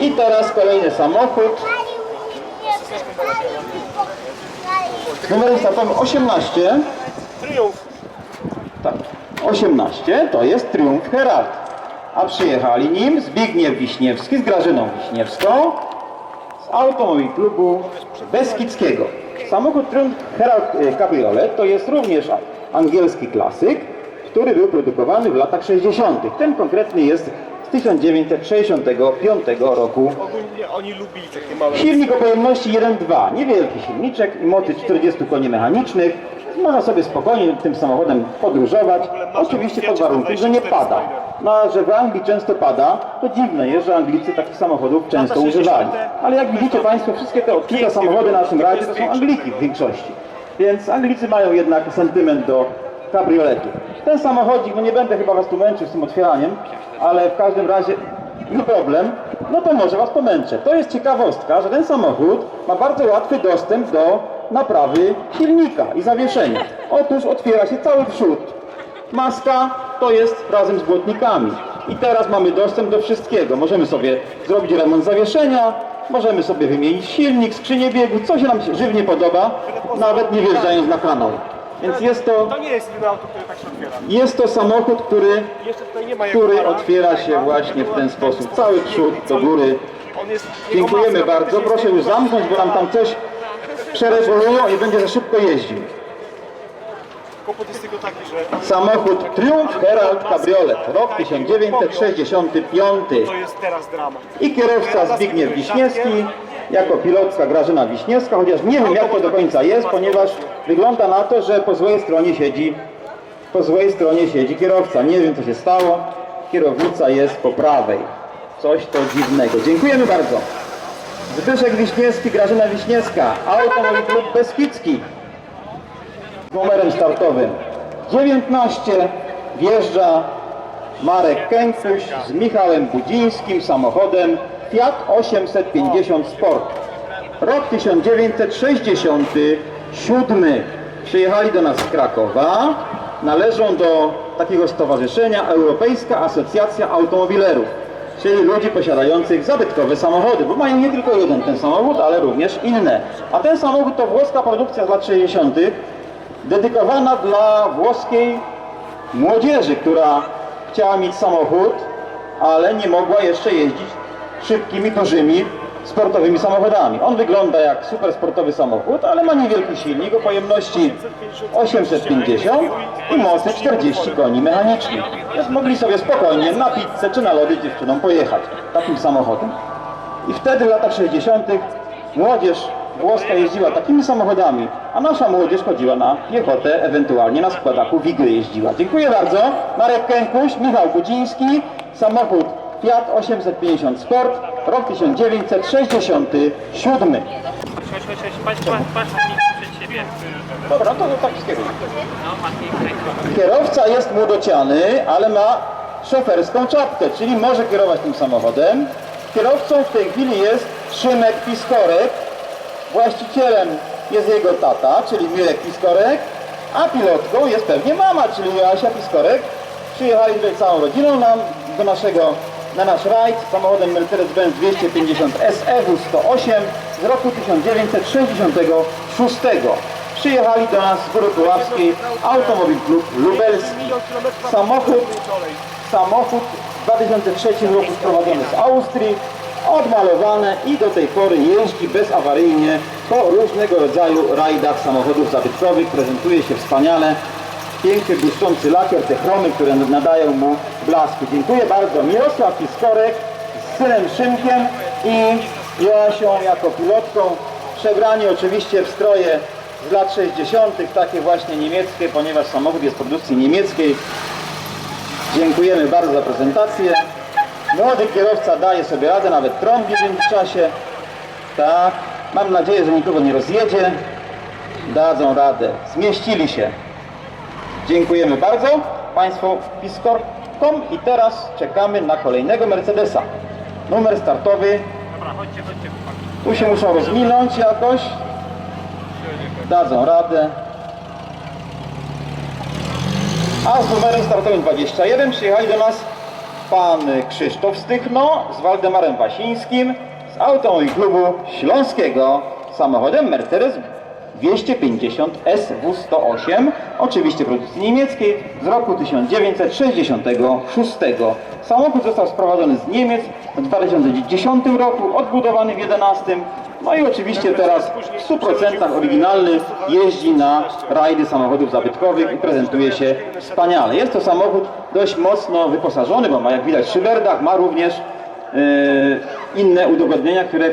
I teraz kolejny samochód. Numerem startowym 18. Triumf. Tak, 18 to jest Triumf Herald. A przyjechali nim Zbigniew Wiśniewski z Grażyną Wiśniewską z Automobil Klubu Beskidzkiego. Samochód Triumph Herald e, Cabriolet to jest również angielski klasyk, który był produkowany w latach 60. Ten konkretny jest z 1965 roku. Ogólnie oni lubili takie małe... Silnik o pojemności 1.2, niewielki silniczek i mocy 40 koni mechanicznych. Można sobie spokojnie tym samochodem podróżować, oczywiście pod warunkiem, że nie pada. No, że w Anglii często pada, to dziwne jest, że Anglicy takich samochodów często używali. Ale jak widzicie Państwo, wszystkie te odkryte samochody na naszym rajdzie to są Angliki w większości. Więc Anglicy mają jednak sentyment do kabrioletu. Ten samochodzik, no nie będę chyba Was tu męczył z tym otwieraniem, ale w każdym razie no problem, no to może Was pomęczę. To jest ciekawostka, że ten samochód ma bardzo łatwy dostęp do naprawy silnika i zawieszenia. Otóż otwiera się cały przód. Maska to jest razem z błotnikami. I teraz mamy dostęp do wszystkiego. Możemy sobie zrobić remont zawieszenia, możemy sobie wymienić silnik, skrzynię biegu, co się nam żywnie podoba, nawet nie wjeżdżając na kanał. Więc jest to, To nie jest jedyne auto, które tak się otwiera. jest to samochód, który Jeszcze tutaj nie ma który otwiera się właśnie w ten sposób. Cały przód do góry. On jest, Dziękujemy bardzo. Proszę już zamknąć, bo nam tam coś przeregulują i będzie za szybko jeździł. Kłopot jest tylko taki, że Samochód Triumph Herald Cabriolet, rok 1965. to jest teraz dramat. I kierowca Zbigniew Wiśniewski, jako pilotka Grażyna Wiśniewska, chociaż nie wiem jak to do końca jest, ponieważ wygląda na to, że po złej stronie siedzi po złej stronie siedzi kierowca. Nie wiem co się stało. Kierownica jest po prawej. Coś to dziwnego. Dziękujemy bardzo. Zbyszek Wiśniewski, Grażyna Wiśniewska, Automobil Klub Beskidzki numerem startowym 19 wjeżdża Marek Kękuś z Michałem Budzińskim samochodem Fiat 850 Sport. Rok 1967. Przyjechali do nas z Krakowa. Należą do takiego stowarzyszenia Europejska Asocjacja Automobilerów, czyli ludzi posiadających zabytkowe samochody, bo mają nie tylko jeden ten samochód, ale również inne. A ten samochód to włoska produkcja z lat 60 dedykowana dla włoskiej młodzieży, która chciała mieć samochód, ale nie mogła jeszcze jeździć szybkimi, dużymi, sportowymi samochodami. On wygląda jak super sportowy samochód, ale ma niewielki silnik o pojemności 850 i mocy 40 koni mechanicznych. Więc mogli sobie spokojnie na pizzę czy na lody dziewczynom pojechać takim samochodem. I wtedy w latach 60. młodzież włoska jeździła takimi samochodami, a nasza młodzież chodziła na piechotę, ewentualnie na składaku Wigry jeździła. Dziękuję bardzo. Marek Kękuś, Michał Budziński, samochód Fiat 850 Sport, rok 1967. Chodź, chodź, chodź, patrz, patrz, patrz, patrz przed siebie. Dobra, to tak skieruj. Kierowca jest młodociany, ale ma szoferską czapkę, czyli może kierować tym samochodem. Kierowcą w tej chwili jest Szymek Piskorek. Właścicielem jest jego tata, czyli Mirek Piskorek, a pilotką jest pewnie mama, czyli Joasia Piskorek. Przyjechali tutaj całą rodziną nam do naszego, na nasz rajd samochodem Mercedes-Benz 250 SEW 108 z roku 1966. Przyjechali do nas z Góry Puławskiej Automobil Klub Lubelski. Samochód. Samochód w 2003 roku sprowadzony z Austrii, odmalowane i do tej pory jeździ bezawaryjnie po różnego rodzaju rajdach samochodów zabytkowych. Prezentuje się wspaniale. Piękny, błyszczący lakier, te chromy, które nadają mu blasku. Dziękuję bardzo. Mirosław Piskorek z synem Szymkiem i Joasią jako pilotką. Przebrani oczywiście w stroje z lat 60., takie właśnie niemieckie, ponieważ samochód jest produkcji niemieckiej. Dziękujemy bardzo za prezentację. Młody kierowca daje sobie radę, nawet trąbi w międzyczasie. Tak, mam nadzieję, że nikogo nie rozjedzie. Dadzą radę. Zmieścili się. Dziękujemy bardzo Państwu Piskorkom i teraz czekamy na kolejnego Mercedesa. Numer startowy. Dobra, chodźcie, chodźcie. Tu się muszą rozminąć jakoś. Dadzą radę. A z numerem startowym 21 przyjechali do nas pan Krzysztof Stychno z Waldemarem Wasińskim z Automobil Klubu Śląskiego samochodem Mercedes 250 SW108, oczywiście produkcji niemieckiej z roku 1966. Samochód został sprowadzony z Niemiec w 2010 roku, odbudowany w 2011. No i oczywiście teraz w 100% oryginalny jeździ na rajdy samochodów zabytkowych i prezentuje się wspaniale. Jest to samochód dość mocno wyposażony, bo ma jak widać szyberdach, ma również e, inne udogodnienia, które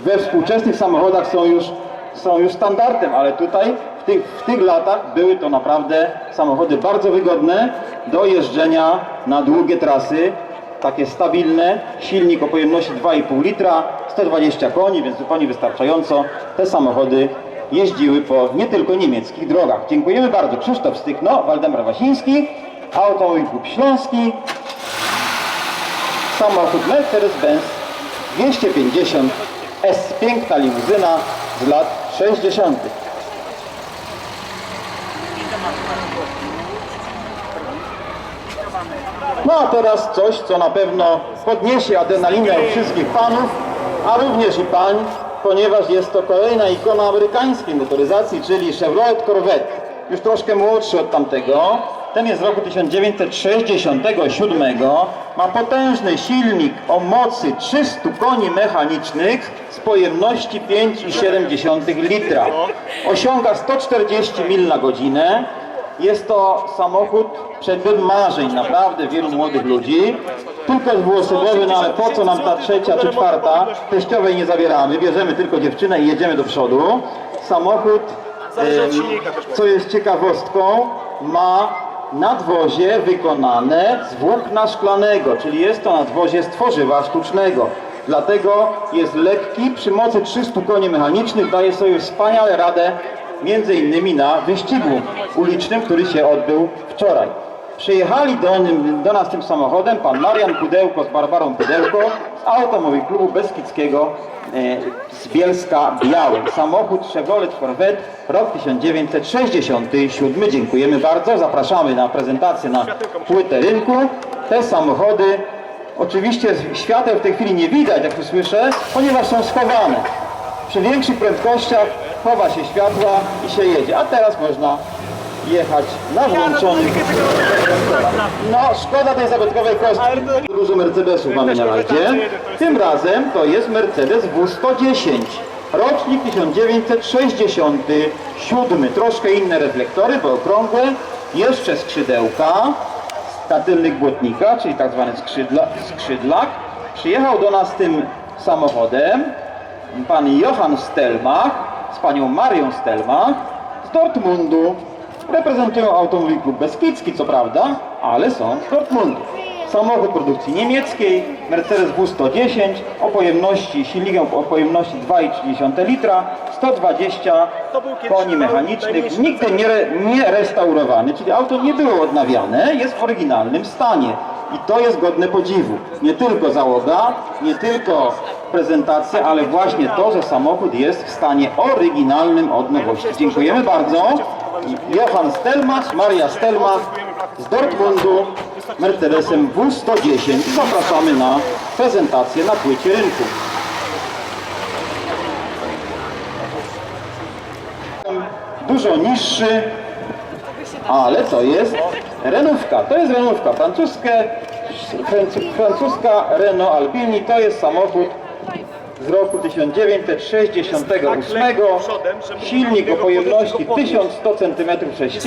we współczesnych samochodach są już, są już standardem, ale tutaj w tych, w tych latach były to naprawdę samochody bardzo wygodne do jeżdżenia na długie trasy, takie stabilne, silnik o pojemności 2,5 litra, 120 koni, więc zupełnie wystarczająco te samochody jeździły po nie tylko niemieckich drogach. Dziękujemy bardzo. Krzysztof Stykno, Waldemar Wasiński, Automobil Klub Śląski, samochód Mercedes-Benz 250 S. Piękna limuzyna z lat 60. No a teraz coś, co na pewno podniesie adrenalinę wszystkich panów, a również i pań, ponieważ jest to kolejna ikona amerykańskiej motoryzacji, czyli Chevrolet Corvette. Już troszkę młodszy od tamtego. Ten jest z roku 1967. Ma potężny silnik o mocy 300 koni mechanicznych z pojemności 5,7 litra. Osiąga 140 mil na godzinę. Jest to samochód przedmiot marzeń naprawdę wielu młodych ludzi. Tylko dwuosobowy, no ale po co nam ta trzecia czy czwarta? Teściowej nie zabieramy, bierzemy tylko dziewczynę i jedziemy do przodu. Samochód, co jest ciekawostką, ma nadwozie wykonane z włókna szklanego, czyli jest to nadwozie z tworzywa sztucznego. Dlatego jest lekki, przy mocy 300 koni mechanicznych daje sobie wspaniale radę innymi na wyścigu ulicznym, który się odbył wczoraj. Przyjechali do, do nas tym samochodem pan Marian Pudełko z Barbarą Pudełko z Automobil Klubu Beskidzkiego e, z Bielska Białej. Samochód Chevrolet Corvette, rok 1967. Dziękujemy bardzo. Zapraszamy na prezentację na płytę rynku. Te samochody, oczywiście świateł w tej chwili nie widać, jak tu słyszę, ponieważ są schowane. Przy większych prędkościach chowa się światła i się jedzie, a teraz można jechać na włączonych. No, szkoda tej zabytkowej kostki. Dużo Mercedesów mamy na razie. Tym razem to jest Mercedes W110. Rocznik 1967. Troszkę inne reflektory, bo okrągłe. Jeszcze skrzydełka na tylnych błotnikach, czyli tak zwany skrzydla, skrzydlak. Przyjechał do nas tym samochodem pan Johann Stelmach z panią Marią Stelmach z Dortmundu. Reprezentują Automobil Klub Beskidzki, co prawda, ale są z Dortmundu. Samochód produkcji niemieckiej, Mercedes W110 o pojemności, silnikiem o pojemności 2,3 litra, 120 To był kiedyś koni mechanicznych, nigdy nie, re, nie restaurowany, czyli auto nie było odnawiane, jest w oryginalnym stanie. I to jest godne podziwu. Nie tylko załoga, nie tylko prezentacja, ale właśnie to, że samochód jest w stanie oryginalnym od nowości. Dziękujemy bardzo. Johann Stelmach, Maria Stelmach z Dortmundu Mercedesem W110. Zapraszamy na prezentację na płycie rynku. Dużo niższy, ale to jest Renówka. To jest Renówka. Francuskie, francu- francuska Renault Albini to jest samochód z roku 1968. Silnik o pojemności 1100 cm3.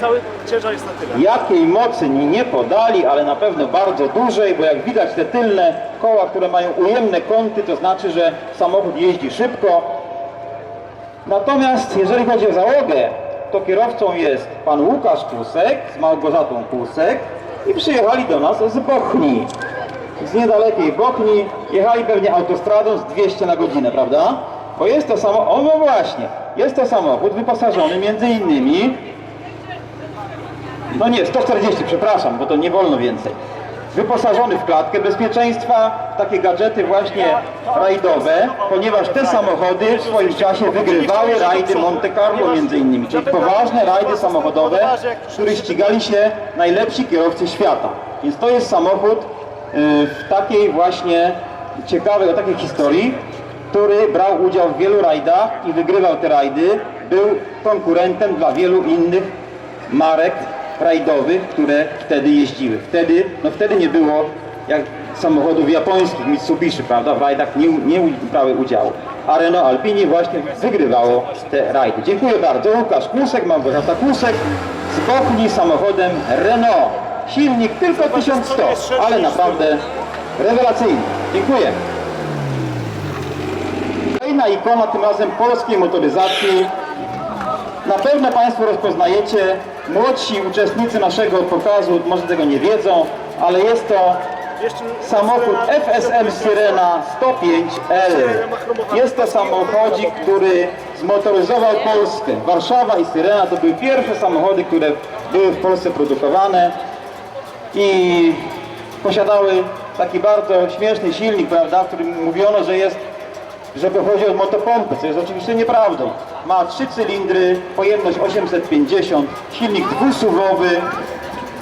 Cały ciężar jest na tyle. Jakiej mocy ni nie podali, ale na pewno bardzo dużej, bo jak widać te tylne koła, które mają ujemne kąty, to znaczy, że samochód jeździ szybko. Natomiast jeżeli chodzi o załogę, to kierowcą jest pan Łukasz Kłusek z Małgorzatą Kłusek i przyjechali do nas z Bochni. Z niedalekiej Bochni jechali pewnie autostradą z 200 na godzinę, prawda? Bo jest to samochód, o no właśnie, jest to samochód wyposażony między innymi no nie, 140, przepraszam, bo to nie wolno więcej. wyposażony w klatkę bezpieczeństwa, takie gadżety właśnie rajdowe, ponieważ te samochody w swoim czasie wygrywały rajdy Monte Carlo między innymi, czyli poważne rajdy samochodowe, w których ścigali się najlepsi kierowcy świata. Więc to jest samochód y, w takiej właśnie ciekawej, o takiej historii, który brał udział w wielu rajdach i wygrywał te rajdy, był konkurentem dla wielu innych marek rajdowych, które wtedy jeździły. Wtedy, no wtedy nie było jak samochodów japońskich, Mitsubishi, prawda, w rajdach nie, nie brały udziału. A Renault Alpini właśnie wygrywało te rajdy. Dziękuję bardzo. Łukasz Kłusek, Małgorzata Kłusek z Bochni samochodem Renault. Silnik tylko 1100, ale naprawdę rewelacyjny. Dziękuję. Kolejna ikona, tym razem polskiej motoryzacji. Na pewno Państwo rozpoznajecie, młodsi uczestnicy naszego pokazu może tego nie wiedzą, ale jest to samochód FSM Syrena 105L. Jest to samochodzik, który zmotoryzował Polskę. Warszawa i Syrena to były pierwsze samochody, które były w Polsce produkowane i posiadały taki bardzo śmieszny silnik, prawda, w którym mówiono, że jest że pochodzi od motopompy, co jest oczywiście nieprawdą. Ma trzy cylindry, pojemność 850, silnik dwusuwowy,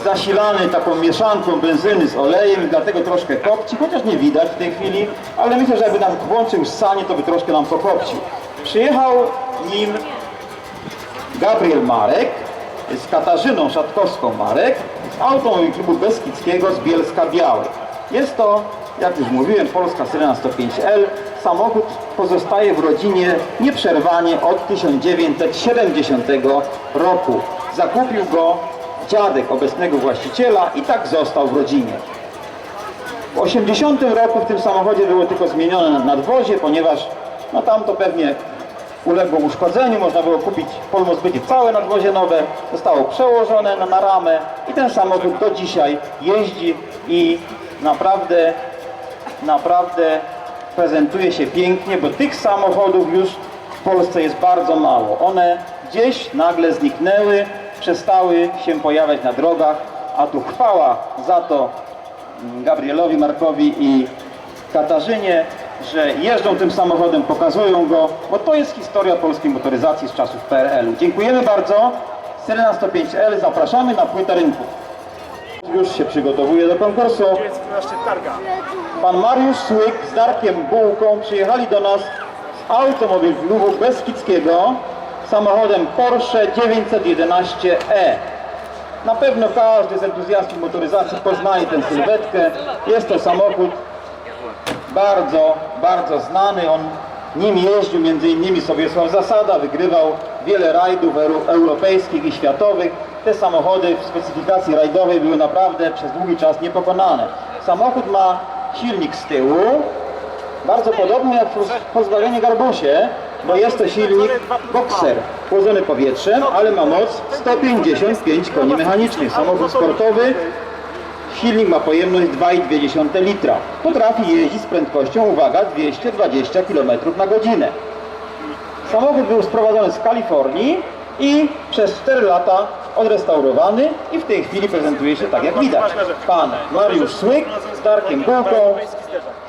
zasilany taką mieszanką benzyny z olejem dlatego troszkę kopci, chociaż nie widać w tej chwili, ale myślę, że jakby nam włączył ssanie, to by troszkę nam pokopcił. Przyjechał nim Gabriel Marek z Katarzyną Szatkowską Marek z Automobil Klubu Beskidzkiego z Bielska Białej. Jest to, jak już mówiłem, Polska Syrena 105L. Samochód pozostaje w rodzinie nieprzerwanie od 1970 roku. Zakupił go dziadek obecnego właściciela i tak został w rodzinie. W 80 roku w tym samochodzie było tylko zmienione nadwozie, ponieważ no tam to pewnie uległo uszkodzeniu, można było kupić w Polmozbycie całe nadwozie nowe, zostało przełożone na, na ramę i ten samochód do dzisiaj jeździ i naprawdę, naprawdę prezentuje się pięknie, bo tych samochodów już w Polsce jest bardzo mało. One gdzieś nagle zniknęły, przestały się pojawiać na drogach, a tu chwała za to Gabrielowi Markowi i Katarzynie, że jeżdżą tym samochodem, pokazują go, bo to jest historia polskiej motoryzacji z czasów PRL-u. Dziękujemy bardzo. Syrena 105L, zapraszamy na płytę rynku. Już się przygotowuje do konkursu. 912 targa. Pan Mariusz Słyk z Darkiem Bułką przyjechali do nas z automobil klubu Beskidzkiego samochodem Porsche 911e. Na pewno każdy z entuzjastów motoryzacji poznaje tę sylwetkę. Jest to samochód bardzo, bardzo znany. On nim jeździł innymi Sobiesław Zasada, wygrywał wiele rajdów euro, europejskich i światowych. Te samochody w specyfikacji rajdowej były naprawdę przez długi czas niepokonane. Samochód ma silnik z tyłu, bardzo podobny jak Volkswagenie Garbusie, bo jest to silnik Boxer, chłodzony powietrzem, ale ma moc 155 koni mechanicznych. Samochód sportowy, silnik ma pojemność 2,2 litra. Potrafi jeździć z prędkością, uwaga, 220 km na godzinę. Samochód był sprowadzony z Kalifornii i przez 4 lata odrestaurowany i w tej chwili prezentuje się tak jak widać. Pan Mariusz Słyk z Darkiem Bułką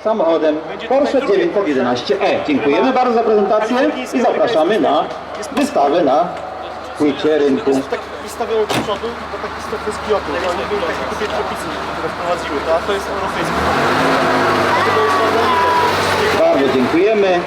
samochodem Porsche 911e. Dziękujemy bardzo za prezentację i zapraszamy na wystawę na płycie rynku. Bardzo dziękujemy.